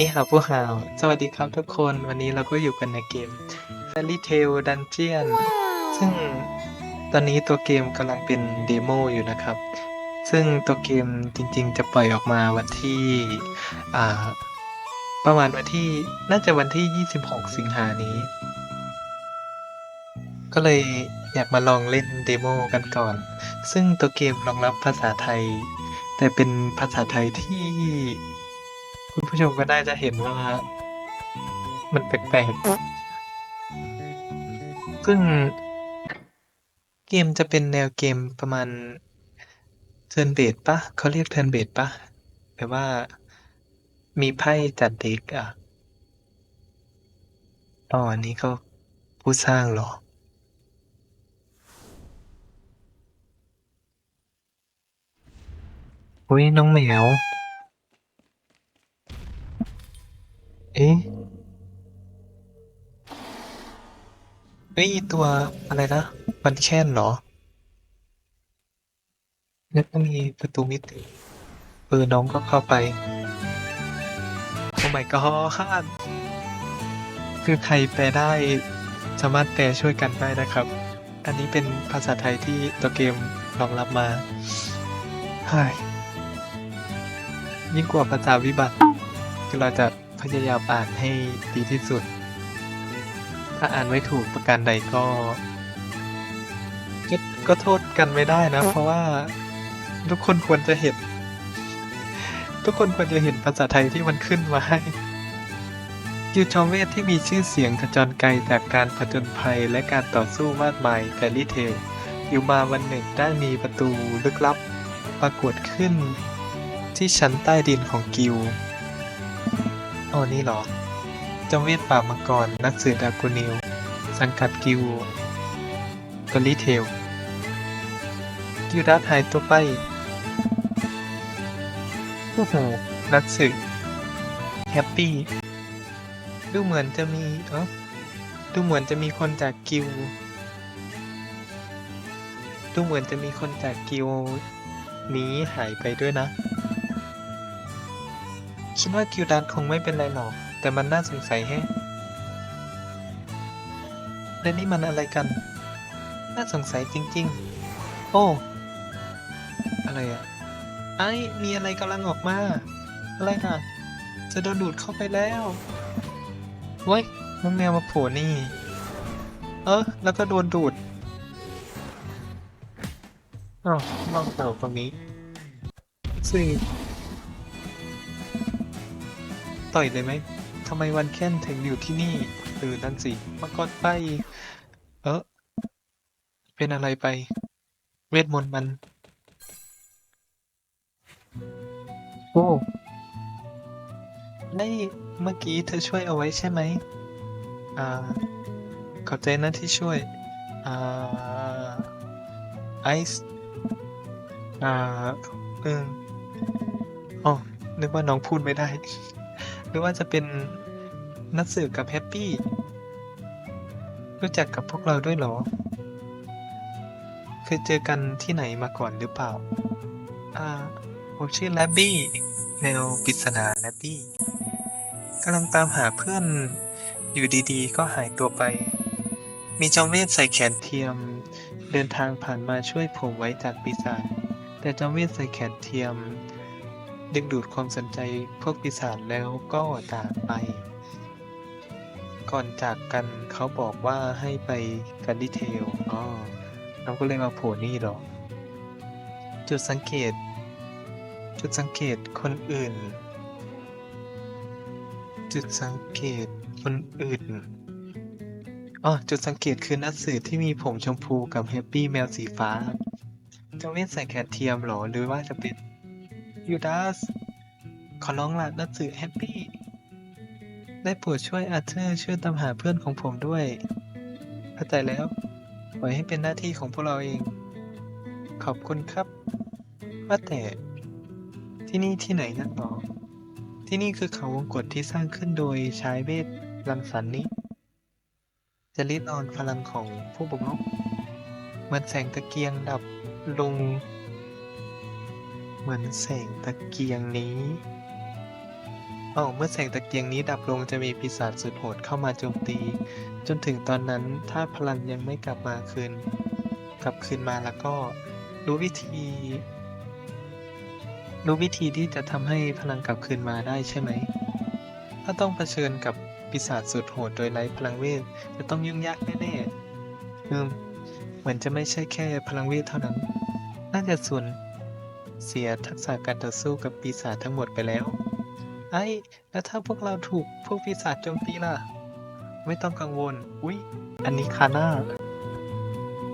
นี่ครับผู้หาว สวัสดีครับทุกคนวันนี้เราก็อยู่กันในเกม Fairy Tail Dungeon ซึ่งตอนนี้ตัวเกมกำลังเป็นเดโมอยู่นะครับ ซึ่งตัวเกมจริงๆ จะปล่อยออกมาวันที่อ่าประมาณวันที่น่าจะวันที่ 26 สิงหานี้ ก็เลยอยากมาลองเล่นเดโมกันก่อน ซึ่งตัวเกมรองรับภาษาไทย แต่เป็นภาษาไทยที่ คุณผู้ชมก็ได้จะเห็นว่า มันแปลกๆ ซึ่งเกมจะเป็นแนวเกมประมาณเทิร์นเบดปะเขาเรียกเทิร์นเบดปะแปลว่ามีไพ่จัดเด็กอะอ๋ออันนี้ก็ผู้สร้างหรอ อุ้ยน้องแมว ฮ้ยตัวอะไรนะบันแช่นเหรอ แล้วก็มีประตูมิติเออน้องก็เข้าไป โอ้ my god คือใครแปลได้สามารถแปลช่วยกันได้นะครับ อันนี้เป็นภาษาไทยที่ตัวเกมรองรับมาไฮ้ยิ่งกว่าภาษาวิบัติคือเราจะพยายามอ่านให้ดีที่สุด ถ้าอ่านไม่ถูกประการใดก็ก็ก็โทษกันไม่ได้นะ เพราะว่าทุกคนควรจะเห็น ทุกคนควรจะเห็นภาษาไทยที่มันขึ้นมาให้กิวจอมเวทที่มีชื่อเสียงขจรไกลจากการผจญภัยและการต่อสู้มากมายแฟรี่เทลอยู่มาวันหนึ่งได้มีประตูลึกลับปรากฏขึ้น ที่ชั้นใต้ดินของกิวอ๋อนี่เหรอ จอมเวทป่ามังกร นักสืบดากูนิลสังกัดกิวกอลิเทล กิวดัสหายตัวไปโอ้โหนักสืบแฮปปี้ ดูเหมือนจะมี เอ้าดูเหมือนจะมีคนจากกิว ดูเหมือนจะมีคนจากกิวนี้หายไปด้วยนะ คิดว่ากิวดัสคงไม่เป็นไรหรอก แต่มันน่าสงสัยแฮะและนี่มันอะไรกัน น่าสงสัยจริง ๆ โอ้ อะไรอะไอ้มีอะไรกำลังออกมา อะไรนะจะโดนดูดเข้าไปแล้วเว้ยน้องแมวมาโผล่นี่ เออ แล้วก็โดนดูดอ้าวลองเต่าตรงนี้ซึ่ต่อยเลยไหม ทำไมวันแค้นถึงอยู่ที่นี่เออนั่นสิมากดไป เออเป็นอะไรไป เวทมนต์มัน โอ้นี่เมื่อกี้เธอช่วยเอาไว้ใช่ไหม อ่า ขอบใจนะที่ช่วย อ่า ไอซ์ อ่าเอออ๋อนึกว่าน้องพูดไม่ได้ หรือว่าจะเป็นนักสืบกับแฮปปี้รู้จักกับพวกเราด้วยหรอ เคยเจอกันที่ไหนมาก่อนหรือเปล่า อ่า ผมชื่อแลบบี้แนวปริศนาแลบบี้กำลังตามหาเพื่อนอยู่ดีๆ ก็หายตัวไป มีจอมเวทใส่แขนเทียม เดินทางผ่านมาช่วยผมไว้จากปีศาจแต่จอมเวทใส่แขนเทียม ดึงดูดความสนใจพวกปีศาจแล้วก็จากไป ก่อนจากกันเขาบอกว่าให้ไปกันดิเทลอ๋อเราก็เลยมาโผล่นี่หรอ จุดสังเกต จุดสังเกตคนอื่น จุดสังเกตคนอื่นอ๋อจุดสังเกตคือนักสืบที่มีผมชมพูกับแฮปปี้แมวสีฟ้าจะเว้นใส่แขนเทียมหรอหรือว่าจะเป็น ยูดาส ขอร้องละนักสืบแฮปปี้ ได้โปรดช่วยอาเธอร์ช่วยตามหาเพื่อนของผมด้วย เข้าใจแล้ว ปล่อยให้เป็นหน้าที่ของพวกเราเอง ขอบคุณครับ ว่าแต่ ที่นี่ที่ไหนนักหรอ ที่นี่คือเขาวงกฏที่สร้างขึ้นโดยชายเวทรังสรรค์นี้จะริดรอนพลังของผู้บุกรุกเหมือนแสงตะเกียงดับลง มือนแสงตะเกียงนี้ออ้เมื่อแสงตะเกียงนี้ดับลงจะมีปีศาจสุดโหดเข้ามาโจมตี จนถึงตอนนั้นถ้าพลังยังไม่กลับมาคืน กลับคืนมาแล้วก็รู้วิธี รู้วิธีที่จะทำให้พลังกลับคืนมาได้ใช่ไหม ถ้าต้องเผชิญกับปีศาจสุดโหดโดยไร้พลังเวทจะต้องยุ่งยากแน่ๆอืมเหมือนจะไม่ใช่แค่พลังเวทเท่านั้น น่าจะส่วน เสียทักษะการต่อสู้กับปีศาจทั้งหมดไปแล้ว ไอ้แล้วถ้าพวกเราถูกพวกปีศาจโจมตีล่ะ ไม่ต้องกังวล อุ๊ย อันนี้คาน่า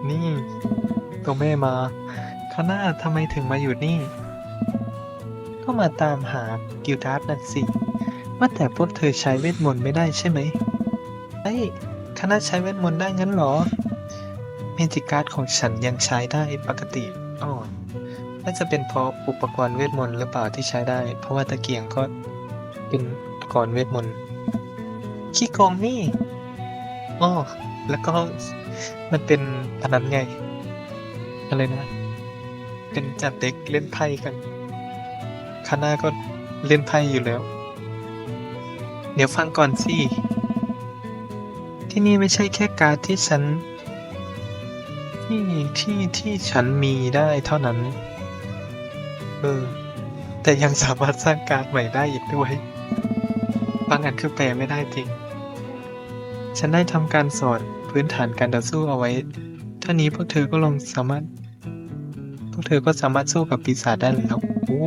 นี่ตัวแม่มา คาน่าทำไมถึงมาอยู่นี่ ก็มาตามหากิลดาร์นั่นสิ ว่าแต่พวกเธอใช้เวทมนต์ไม่ได้ใช่ไหมไอ้คาน่าใช้เวทมนต์ได้งั้นเหรอเมจิการ์ดของฉันยังใช้ได้ปกติ จะเป็นเพราะอุปกรณ์เวทมนต์หรือเปล่าที่ใช้ได้ เพราะว่าตะเกียงก็เป็นอุปกรณ์เวทมนต์ขี้โกงนี่อ๋อแล้วก็มันเป็นอันนั้นไงอะไรนะ เป็นจัดเด็กเล่นไพ่กันคาน่าก็เล่นไพ่อยู่แล้ว เดี๋ยวฟังก่อนสิ ที่นี่ไม่ใช่แค่การ์ดที่ฉัน ที่ที่ที่ฉันมีได้เท่านั้น เออ แต่ยังสามารถสร้างการ์ดใหม่ได้อีกด้วย บางอันคือแปลไม่ได้จริง ฉันได้ทำการสอนพื้นฐานการต่อสู้เอาไว้ท่านี้พวกเธอก็ลองสามารถ พวกเธอก็สามารถสู้กับปีศาจได้แล้วโอ้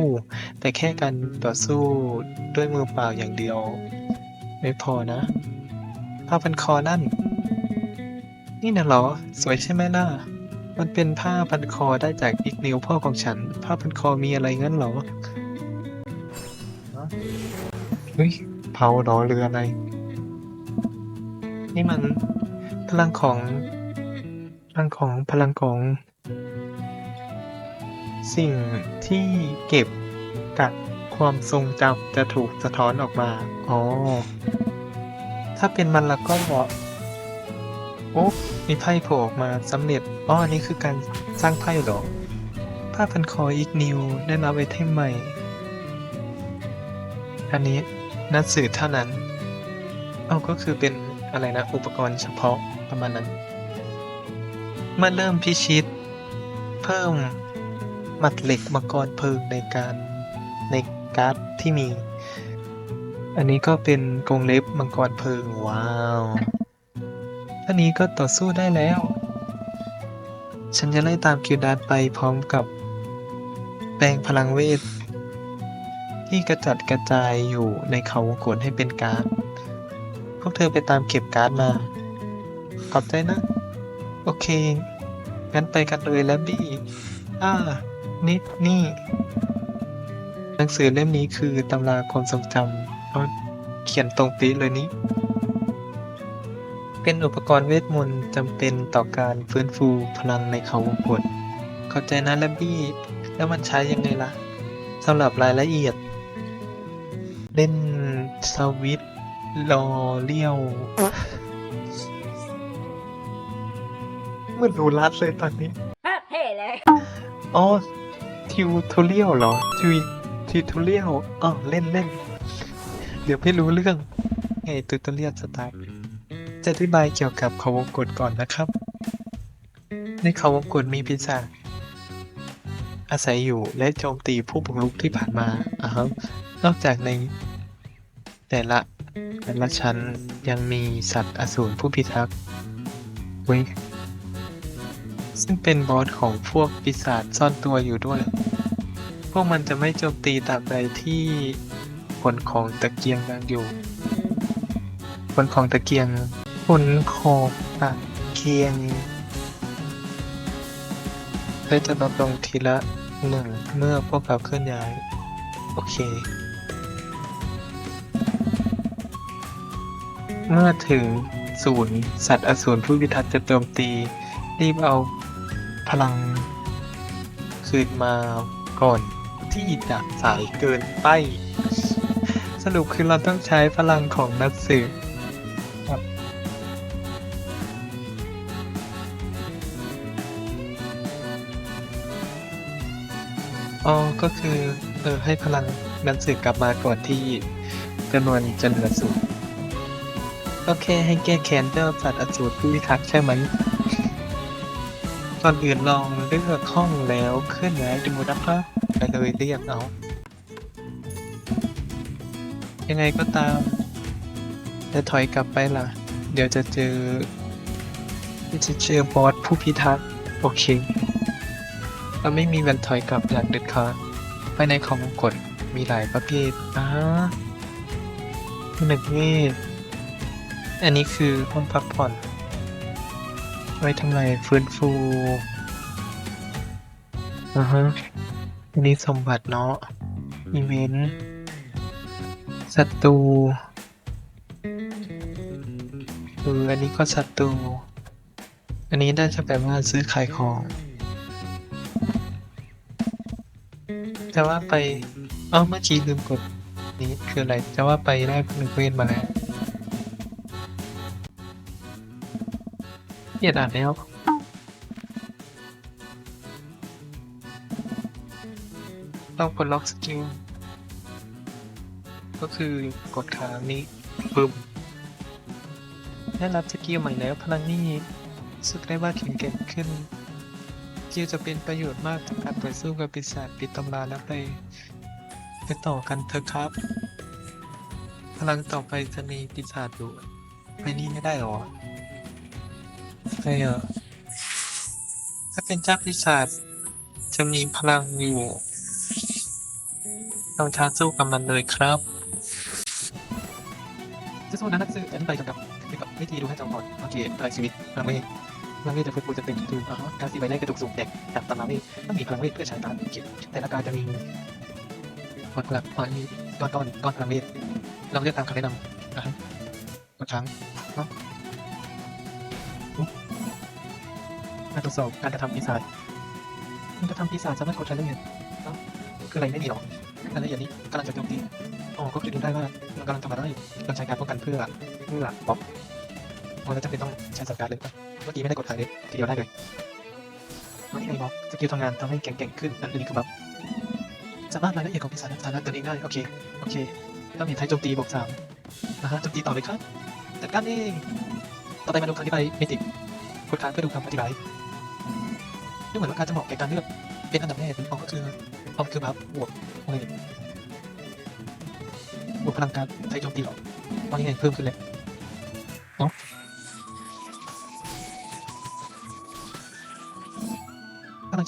แต่แค่การต่อสู้ด้วยมือเปล่าอย่างเดียว ไม่พอนะผ้าพันคอนั่น นี่นะเหรอ สวยใช่ไหมล่ะ มันเป็นผ้าพันคอได้จากอีกนิ้วพ่อของฉัน ผ้าพันคอมีอะไรงั้นเหรอเฮ้ยเผาหรอหรืออะไร นี่มันพลังของ พลังของพลังของ สิ่งที่เก็บกับความทรงจำจะถูกสะท้อนออกมา อ๋อ ถ้าเป็นมันแล้วก็ โอ้มีไพ่โผล่ออกมาสำเร็จอ๋ออันนี้คือการสร้างไพ่หรอผ้าพันคออีกนิวได้รับไอเทมใหม่ อันนี้นัดสื่อเท่านั้น เอาก็คือเป็นอะไรนะ อุปกรณ์เฉพาะประมาณนั้น เมื่อเริ่มพิชิต เพิ่มหมัดเหล็กมังกรเพลิงในการในการ์ดที่มี อันนี้ก็เป็นกรงเล็บมังกรเพลิงว้าว ท่านี้ก็ต่อสู้ได้แล้ว ฉันจะไล่ตามคิวดาร์ดไปพร้อมกับ แปลงพลังเวท ที่กระจัดกระจายอยู่ในเขาวงกฏให้เป็นการ์ด พวกเธอไปตามเก็บการ์ดมา ขอบใจนะ โอเค งั้นไปกันเลยแล้วบี้ อ่านิดนี่ หนังสือเล่มนี้คือตำราความทรงจำเขาเขียนตรงปีเลยนี้ เป็นอุปกรณ์เวทมนต์จำเป็นต่อการฟื้นฟูพลังในเขาวงกฏเข้าใจนะแลบบี้ แล้วมันใช้ยังไงล่ะสำหรับรายละเอียด เล่นสวิตรอเลี้ยวเหมือนรูรัดเลยตอนนี้เท่เลย อ๋อ ทิวทเรียลเหรอทิวทิวทเรียลอ๋อเล่นเล่น เดี๋ยวไม่รู้เรื่องไงตุตเรียลสไตล์ จะอธิบายเกี่ยวกับเขาวงกฏก่อนนะครับ ในเขาวงกฏมีปีศาจอาศัยอยู่และโจมตีผู้บุกรุกที่ผ่านมาอ่านอกจากในแต่ละแต่ละชั้นยังมีสัตว์อสูรผู้พิทักษ์เว้ยซึ่งเป็นบอสของพวกปีศาจซ่อนตัวอยู่ด้วย พวกมันจะไม่โจมตีตาบใดที่ผลของตะเกียงยังอยู่ ผลของตะเกียง ผลของตะเกียงได้จะลดลงทีละหนึ่งเมื่อพวกเขาเคลื่อนย้าย โอเค เมื่อถึงศูนย์สัตว์อสูรผู้พิทักษ์จะโจมตี รีบเอาพลังคืนมาก่อนที่จะสายเกินไป สรุปคือเราต้องใช้พลังของนักสืบ อ๋อก็คือ เออให้พลังนักสืบกลับมาก่อนที่จำนวนจะเหลือศูนย์ก็แค่ให้แก้แค้นเจ้าสัตว์อสูรผู้พิทักษ์ใช่ไหมก่อนอื่นลองเลือกห้องแล้วเคลื่อนย้ายดูนะครับไปเลยเรียกเอายังไงก็ตาม จะถอยกลับไปล่ะ เดี๋ยวจะเจอจะเจอบอสผู้พิทักษ์โอเค เราไม่มีวันถอยกลับอย่างเด็ดขาดภายในของมงกฎมีหลายประเภทอ่าหนึ่งเวทอันนี้คือห้องพักผ่อน ไว้ทำไรฟื้นฟูอ่าฮะอันนี้สมบัติเนาะอีเวนต์ศัตรูเอออันนี้ก็ศัตรูอันนี้น่าจะแปลว่าซื้อขายของ จะว่าไปเอ้าเมื่อกี้ลืมกดนี้คืออะไรจะว่าไปได้หนึ่งเวทมาแล้วเกียดอ่านแล้วต้องกดล็อกสกิลก็คือกดค้างนี้ปึ้มได้รับสกิลใหม่แล้วพลังนี้รู้สึกได้ว่าแข็งแกร่งขึ้น สกิลจะเป็นประโยชน์มากต่อการต่อสู้กับปีศาจปิดตำราแล้วไป ไปต่อกันเถอะครับ พลังต่อไปจะมีปีศาจอยู่ไปนี่ไม่ได้หรอใช่เหรอถ้าเป็นเจ้าปีศาจจะมีพลังอยู่ต้องท้าสู้กับมันเลยครับจะสู้นะนักสืบอันไปกับกับวิธีดูให้จำก่อนโอเคพลังชีวิตพลังเวท พลังเวทจะฟื้นฟูจะเต็มคืออ่าฮะการสีใบได้กระดูกสูงแตกจากตำราเวทต้องมีพลังเวทเพื่อใช้ตามเก็บแต่ละการจะมีกดแบบอ่อนนี้ก้อนก้อนก้อนพลังเวทลองเลือกตามคำแนะนำนะครับกครั้งเนาะอุ๊ยการตรวจสอบการกระทำปีศาจการกระทำปีศาจสามารถกดรายละเอียดเนาะคืออะไรไม่มีหรอกรายละเอียดนี้กำลังจะโจมตีอ๋อก็คือดูได้ว่ามันกำลังทำอะไรเราใช้การป้องกันเพื่อเพื่อป๊อปมันจะจำเป็นต้องใช้สการเลย เมื่อกี้ไม่ได้กดถ่ายเลยทีเดียวได้เลยนี่ไงบอกสกิลทำงานทำให้แข็งแกร่งขึ้นอันนี้คือแบบสามารถรายละเอียดของปีศาจสามารถตัวเองได้ โอเค โอเคต้องมีไทยโจมตีบวกสามนะฮะโจมตีต่อเลยครับจัดการเองต่อไปมาดูคำอธิบายเมติกกดค้างเพื่อดูคำอธิบายดูเหมือนว่าการจะเหมาะแก่การเลือกเป็นอันดับแรกอ๋อก็คืออ๋อคือบัฟบวกอะไรบวกพลังการไทยโจมตีหรอตอนนี้ไงเพิ่มขึ้นเลย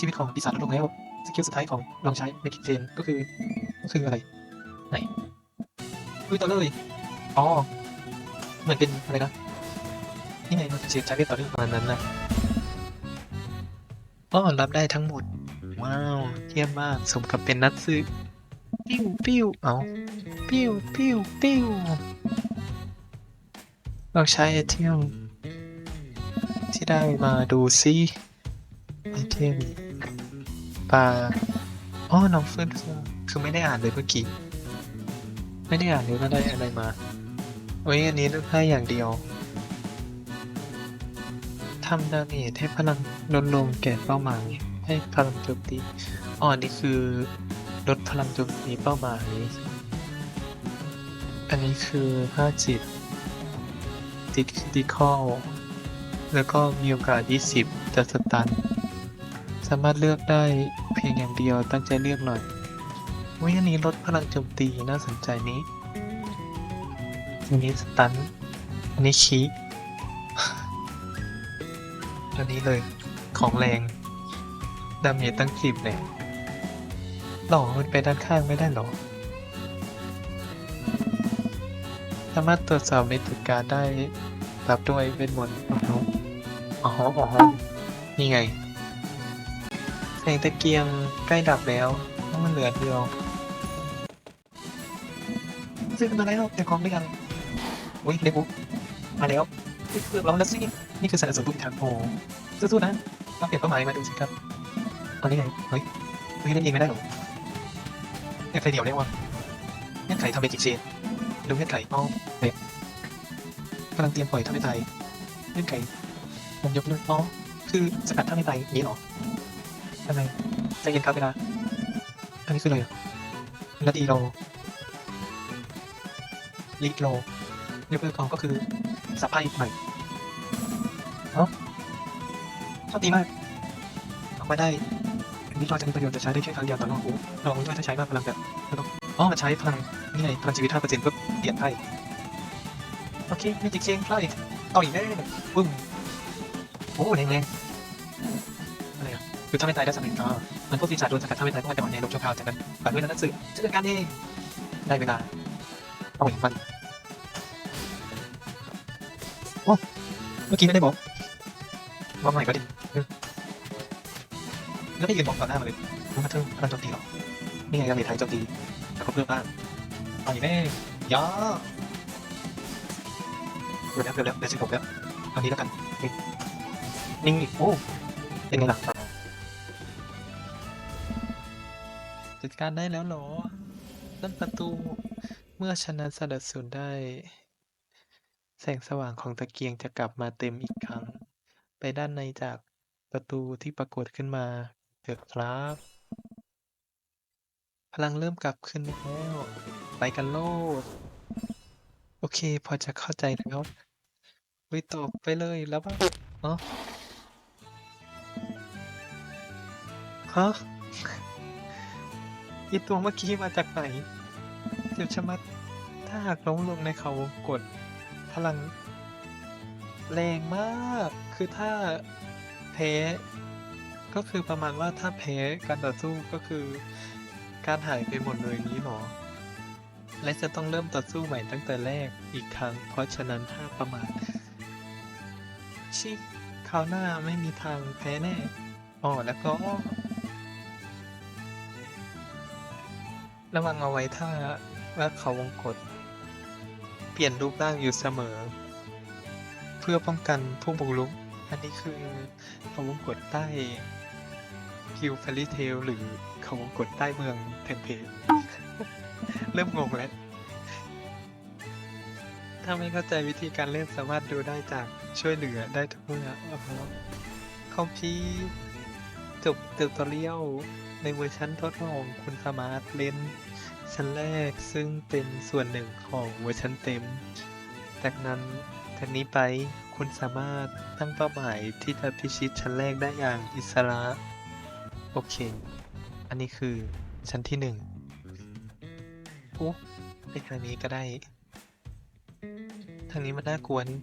ชีวิตของปีศาจลดลงแล้วสกิลสุดท้ายของลองใช้เมกิเจนก็คือก็คืออะไรไหนดูต่อเลยอ๋อเหมือนเป็นอะไรนะนี่ไงมันเชนใช้เวทต่อเนื่องประมาณนั้นนะอ๋อรับได้ทั้งหมด ว้าวเยี่ยมมากสมกับเป็นนักซื้อปิ้วปิ้วเอาปิ้วปิ้วปิ้วลองใช้ไอเทมที่ได้มาดูซิไอเทม ปลาอ๋อน้องเฟิร์นคือไม่ได้อ่านเลยเมื่อกี้ ไม่ได้อ่านเลยว่าได้อะไรมาโอ้ยอันนี้เลือกให้อย่างเดียวทำดาเมจให้พลังลดลงแก่เป้าหมาย ให้พลังโจมตีอ๋อนี่คือลดพลังโจมตีเป้าหมาย อันนี้คือห้าจิตติดคริติคอลแล้วก็มีโอกาส 20 จะสตัน สามารถเลือกได้เพียงอย่างเดียวตั้งใจเลือกหน่อยวิอันนี้ลดพลังโจมตีน่าสนใจนี้อันนี้สตันอันนี้คีอันนี้เลยของแรงดาเมจตั้งสิบเลยหล่อมันไปด้านข้างไม่ได้หรอ สามารถตรวจสอบในตุการได้รับด้วยเวทมนต์อ๋ออ๋ออ๋อนี่ไง แสงตะเกียงใกล้ดับแล้วเพราะมันเหลือเดียวซื้อมาแล้วแต่ของได้ยังอุ้ยเดบุมาแล้วเกือบร้อนแล้วสินี่คือสารสนทุกทางโอ้สู้ๆนะลองเปลี่ยนเป้าหมายมาดูสิครับตอนนี้ไงเฮ้ยเฮ้ยเล่นเองไม่ได้หรอเงื่อนไขเดียวได้วะเงื่อนไขทำเป็นกิจเชนดูเงื่อนไขอ๋อเด็กกำลังเตรียมปล่อยทำให้ตายเงื่อนไขผมยกเลิกอ๋อคือสกัดทำให้ตายนี้หรอ ทำไมใจเย็นครับเวลาอันนี้คืออะไรอะนาทีเรลิโลเรียบร้อยกองก็คือสับไพ่ใหม่เอ้าชอบดีมากออกมาได้อันนี้เรอยจะมีประโยชน์จะใช้ได้แค่ครั้งเดียวต่อรอบโอ้ลองด้วยถ้าใช้มากพลังแบบแล้วก็อ๋อมันใช้พลังนี่ไงพลังชีวิตห้าเปอร์เซ็นต์เพื่อเปลี่ยนไพ่โอเคมีจิกเชนไพ่ต่ออีกแน่ปึ้งโอ้แรงแรง คือถ้าไม่ตายได้สำเร็จก็มันพวกปีศาจโดนสกัดถ้าไม่ตายก็อาจจะหมดในลมชั่วคราวจากนั้นฝากด้วยนะนักสืบจะจัดการเองได้เวลาเอาอีกมันโอ้เมื่อกี้ไม่ได้บอกว่าใหม่ก็ดิแล้วไม่ยืนบอกต่อหน้ามาเลยมันมาเทิงพลังโจมตีหรอนี่ไงยังมีทางโจมตีแต่เขาเพิ่มบ้างเอาอีกแน่ยาเกือบแล้วเกือบแล้วเดือนสิบหกแล้วเอานี้แล้วกันนิ่งอีกโอ้เป็นไงล่ะ การได้แล้วเหรอนั่นประตู เมื่อชนะสลัดสูญได้ แสงสว่างของตะเกียงจะกลับมาเต็มอีกครั้ง ไปด้านในจากประตูที่ปรากฏขึ้นมาเถอะครับ พลังเริ่มกลับขึ้นแล้ว ไปกันโลด โอเค พอจะเข้าใจแล้วไปต่อไปเลยแล้วป่ะอ๋อฮะ อีตัวเมื่อกี้มาจากไหนเจ็บชะมัด ถ้าหากล้มลงในเขาวงกดพลัง แรงมาก คือถ้าแพ้ ก็คือประมาณว่าถ้าแพ้การต่อสู้ก็คือ การหายไปหมดเลยนี้หรอ และจะต้องเริ่มต่อสู้ใหม่ตั้งแต่แรกอีกครั้ง เพราะฉะนั้นถ้าประมาทชิคราวหน้าไม่มีทางแพ้แน่อ๋อแล้วก็ ระวังเอาไว้ถ้าว่าเขาวงกดเปลี่ยนรูปร่างอยู่เสมอ เพื่อป้องกันผู้บุกรุก อันนี้คือเขาวงกดใต้คิวฟาริเทลหรือเขาวงกดใต้เมืองเทมเพลเริ่มงงแล้ว ถ้าไม่เข้าใจวิธีการเล่นสามารถดูได้จากช่วยเหลือได้ทุกเมื่ออ๋อคอมพีร์ จบติวตอเรียลในเวอร์ชันทดลองคุณสามารถเล่นชั้นแรกซึ่งเป็นส่วนหนึ่งของเวอร์ชันเต็ม จากนั้นจากนี้ไปคุณสามารถตั้งเป้าหมายที่จะพิชิตชั้นแรกได้อย่างอิสระ โอเค อันนี้คือชั้นที่หนึ่งโอ้ไปทางนี้ก็ได้ ทางนี้มันน่ากลัวนี่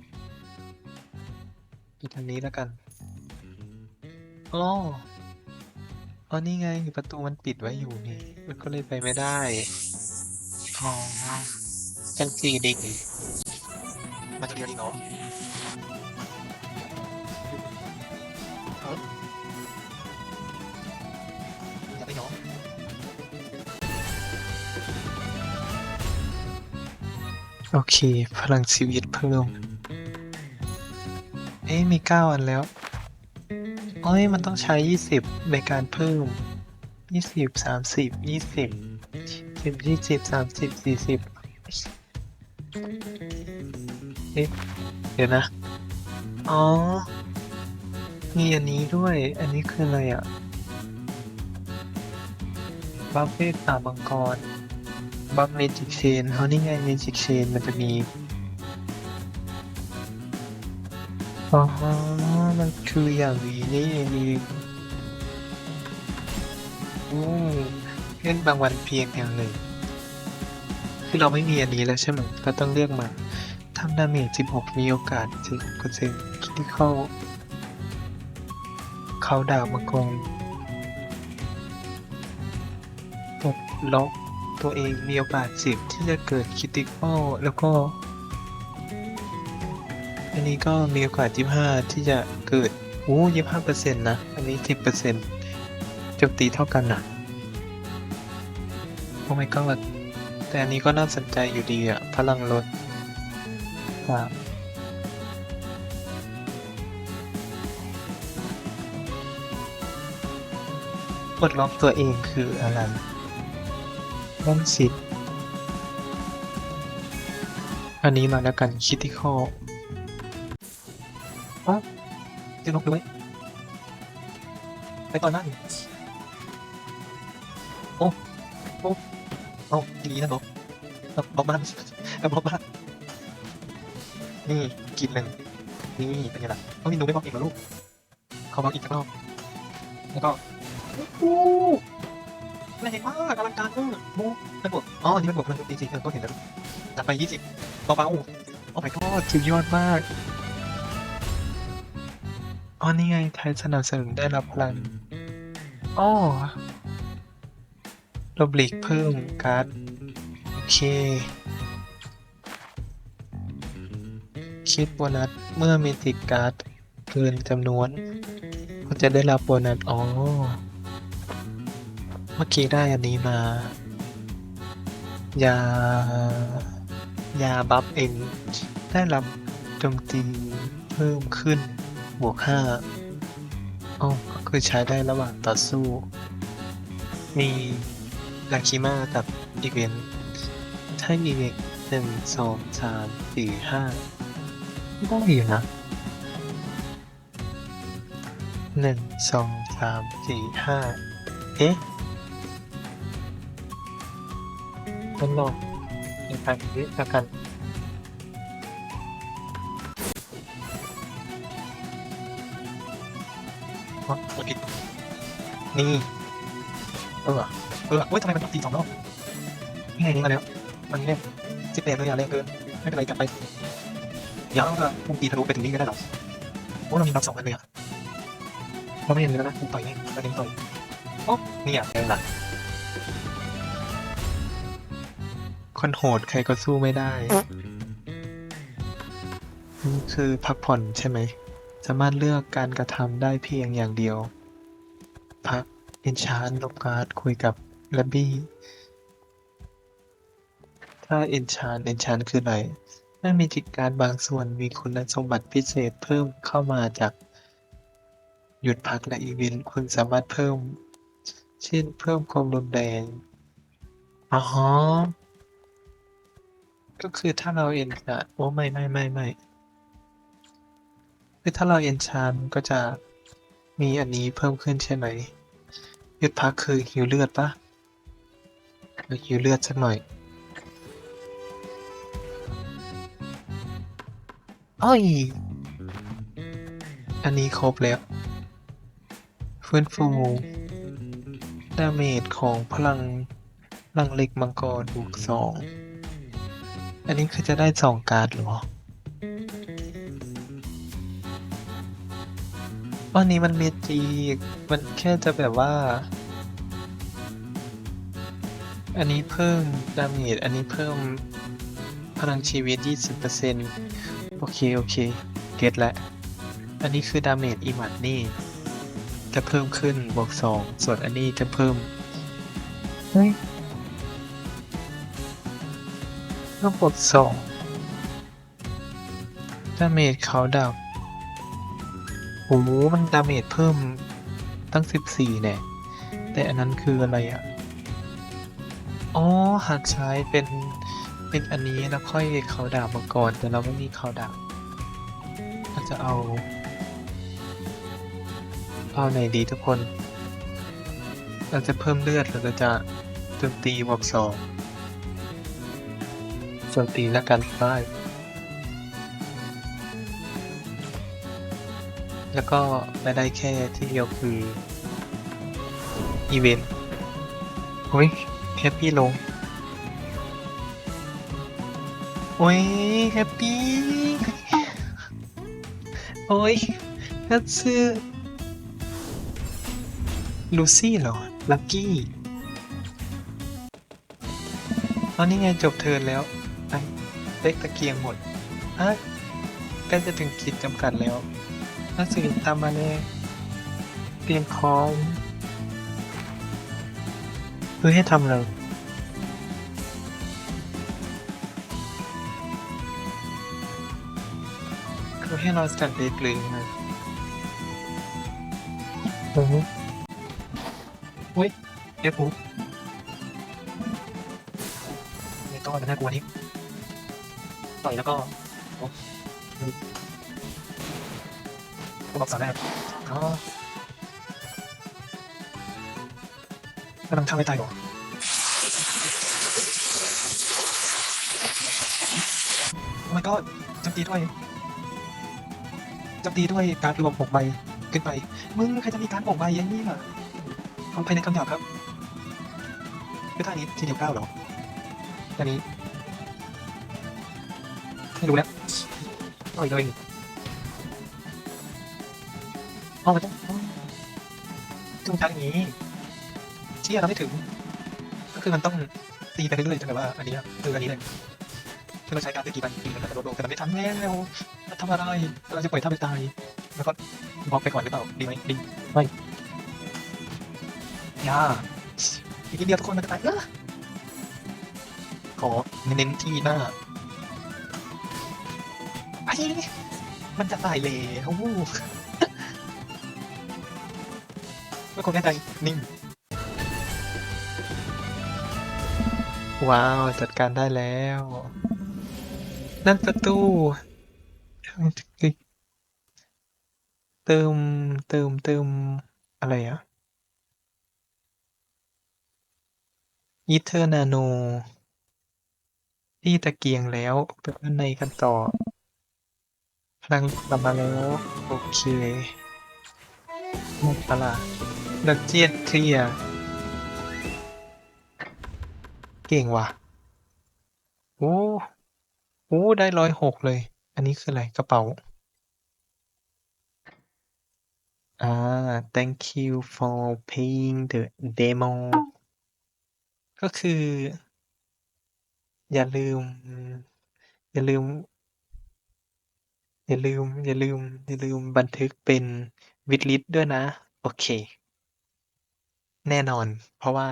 ไปทางนี้แล้วกันอ๋อ อ๋อนี่ไงประตูมันปิดไว้อยู่นี่ มันก็เลยไปไม่ได้ อ๋อกันจีดิงมาจากเรียนอีกเนาะอ้าอย่าไปเนาะโอเค พลังชีวิตเพิ่ม เอ๊ะมีเก้าอันแล้ว อ้ยมันต้องใช้ยี่สิบในการเพิ่มยี่สิบสามสิบยี่สิบสิบยี่สิบสามสิบสี่สิบเอ๊ะเดี๋ยวนะ อ๋อ มีอันนี้ด้วย อันนี้คืออะไรอะบัฟเฟตตามังกรบัฟเมจิกเชนเขานี่ไงเมจิกเชนมันจะมี อ๋อมันคืออย่างนี้นี่เองอืมเล่นบางวันเพียงอย่างหนึ่งคือเราไม่มีอันนี้แล้วใช่ไหมเราต้องเลือกมาทำดาเมจ16 มีโอกาส10%คิดที่เข้า เขาดาวมังกรปลดล็อกตัวเองมีโอกาส 10 ที่จะเกิดคิติคอลแล้วก็ อันนี้ก็มีโอกาส25 ที่จะเกิดโอ้25เปอร์เซ็นต์นะ อันนี้ 10เปอร์เซ็นต์จมตีเท่ากันนะโอ้ my god แต่อันนี้ก็น่าสนใจอยู่ดีอะพลังลดครับปลดล็อกตัวเองคืออะไรนั่นสิ อันนี้มาแล้วกันคิติคอล ปั๊บเจะนกด้วยไปตอนนั้นโอ้โอ้โอ้ดีนะนกนกนกมันแล้วบอกว่านี่กินหนึ่งนี่เป็นไงล่ะเขามีนูไม่บอกอีกแล้วลูกเขาบอกอีกสักรอบแล้วก็โอ้แรงมากอลังการมากโมมันบวกอ๋ออันนี้มันบวกมันจริงๆเออก็เห็นแล้วจัดไปยี่สิบเบาๆโอ้ my god สุดยอดมาก อ๋อนี่ไงไทยสนับสนุนได้รับพลังอ๋อลบหลีกเพิ่มการ์ด โอเค คิดโบนัส เมื่อมีติดการ์ดเกินจำนวน ก็จะได้รับโบนัส อ๋อ เมื่อกี้ได้อันนี้มา ยา ยาบัฟเอง ได้รับโจมตีเพิ่มขึ้น บวกห้าอ๋อก็คือใช้ได้ระหว่างต่อสู้ มีลาคิมากับอีเวนต์ถ้าอีเวนต์หนึ่งสองสามสี่ห้าได้อยู่นะหนึ่งสองสามสี่ห้าเอ๊ะมันลองในทางนี้แล้วกัน อ๋อโอเคนี่เออเออเว้ยทำไมมันต้องตีสองรอบนี่ไงนี่มาแล้ว มันเนี่ยสิบแปดเลยอะแรงเกินไม่เป็นไรกลับไปยังก็มุมตีทะลุไปถึงนี่ก็ได้หรอโอ้เรามีรับสองกันเลยอะเราไม่เห็นเลยนะมุมต่อยเองเราเน้นต่อยโอ้นี่อะเองล่ะคนโหดใครก็สู้ไม่ได้นี่คือพักผ่อนใช่ไหม สามารถเลือกการกระทำได้เพียงอย่างเดียว พักเอนชานลบการ์ดคุยกับแลบบี้ ถ้าเอนชานเอนชานคืออะไรเมื่อมีจิตการบางส่วนมีคุณสมบัติพิเศษเพิ่มเข้ามาจาก หยุดพักและอีเวนต์คุณสามารถเพิ่ม เช่นเพิ่มความรุนแรงอ๋อก็คือถ้าเราเอนชานโอ้ไม่ไม่ไม่ไม่ คือถ้าเราเอนชานก็จะมีอันนี้เพิ่มขึ้นใช่ไหมหยุดพักคือหิวเลือดปะเออหิวเลือดสักหน่อยอ้อยอันนี้ครบแล้วฟื้นฟูดาเมจของพลังพลังเหล็กมังกรบวกสอง อันนี้คือจะได้สองการ์ดหรอ อันนี้มันเมจีกมันแค่จะแบบว่า อันนี้เพิ่มดาเมจอันนี้เพิ่มพลังชีวิต 20%โอเค โอเค เก็ตแล้ว อันนี้คือดาเมจอีหมัดนี่ จะเพิ่มขึ้นบวกสองส่วนอันนี้จะเพิ่ม เฮ้ยเพิ่มบวกสองดาเมจเขาดับ โอ้โหมันดาเมจเพิ่มตั้งสิบสี่แน่แต่อันนั้นคืออะไรอะ อ๋อ หากใช้เป็น เป็นอันนี้แล้วค่อยเขาดาบมาก่อน แต่เราไม่มีเขาดาบเราจะเอา เอาไหนดีทุกคน เราจะเพิ่มเลือดหรือเราจะโจมตีบวกสองโจมตีแล้วกันได้ แล้วก็ไม่ได้แค่ที่เดียวคืออีเวนต์โอ้ยแฮปปี้ลงโอ้ยแฮปปี้โอ้ยนั่นชื่อลูซี่เหรอ ลักกี้อ๋อนี่ไงจบเทิร์นแล้วไอ้เล็กตะเกียงหมดอะใกล้จะถึงขีดจำกัดแล้ว น่าสิตามมาเลยเตรียมพร้อมเพื่อให้ทำอะไรคือให้เราสแตนเดย์เลยนะอือฮึอุ้ยเดี๋ยวปุ๊บไม่ต้องมันน่ากลัวนี่ต่อยแล้วก็ บอกสอนแรกอ๋อกำลังทำให้ตายก่อน my god จมตีด้วยจมตีด้วยการรวมหกใบขึ้นไป มึงใครจะมีการหกใบอยังนี้ล่ะเอาภายในคำหยาบครับคือท่านี้ทีเดียวเก้าหรอท่านี้ไม่รู้แล้วต่อยเลย อ๋อมันต้องอ๋อจงจังอย่างนี้เชี่ยเราไม่ถึง ก็คือมันต้องตีไปเรื่อยๆจนแบบว่าอันนี้อะคืออันนี้เลยคือเราใช้การตีกี่ปันตีมันก็จะลดลงแต่มันไม่ทันแล้วมันทำอะไรเราจะปล่อยท่าไปตายแล้วก็บล็อกไปก่อนหรือเปล่าดีไหมดีไม่อย่าอีกนิดเดียวทุกคนมันจะตายเออขอเน้นๆที่หน้าไอ้มันจะตายแล้ว ไม่คงแน่ใจนิ่ง ว้าว จัดการได้แล้ว นั่นประตูเติมเติมเติมอะไรอะอีเทอร์นาโน ที่ตะเกียงแล้วไปด้านในกันต่อ พลังกลับมาแล้ว โอเคหมดปะละดั กเจียนเคลียเก่งว่ะโอ้โอ้ได้ร้อยหกเลย อันนี้คืออะไรกระเป๋า อ่า thank you for paying the demo ก็คือ อย่าลืม อย่าลืม อย่าลืม อย่าลืม อย่าลืมบันทึกเป็นวิดลิสด้วยนะ โอเค แน่นอน เพราะว่า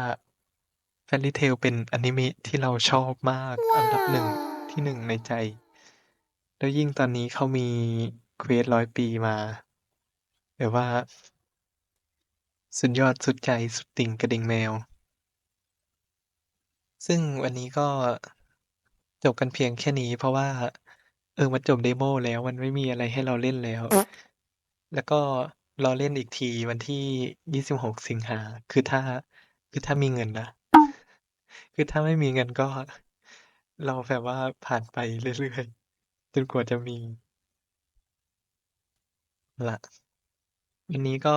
Fairy Tail เป็นอนิเมะที่เราชอบมากอันดับหนึ่งที่หนึ่งในใจ แล้วยิ่งตอนนี้เขามีเควสร้อยปีมาแบบว่า สุดยอดสุดใจสุดติ่งกระดิ่งแมว ซึ่งวันนี้ก็จบกันเพียงแค่นี้ เพราะว่า เออมันจบเดโมแล้วมันไม่มีอะไรให้เราเล่นแล้ว แล้วก็ รอเล่นอีกทีวันที่ 26 สิงหา คือถ้า คือถ้ามีเงินนะ คือถ้าไม่มีเงินก็ เราแบบว่าผ่านไปเรื่อยๆ จนกว่าจะมีล่ะวันนี้ก็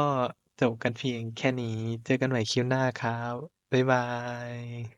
จบกันเพียงแค่นี้ เจอกันใหม่คลิปหน้าครับ บ๊ายบาย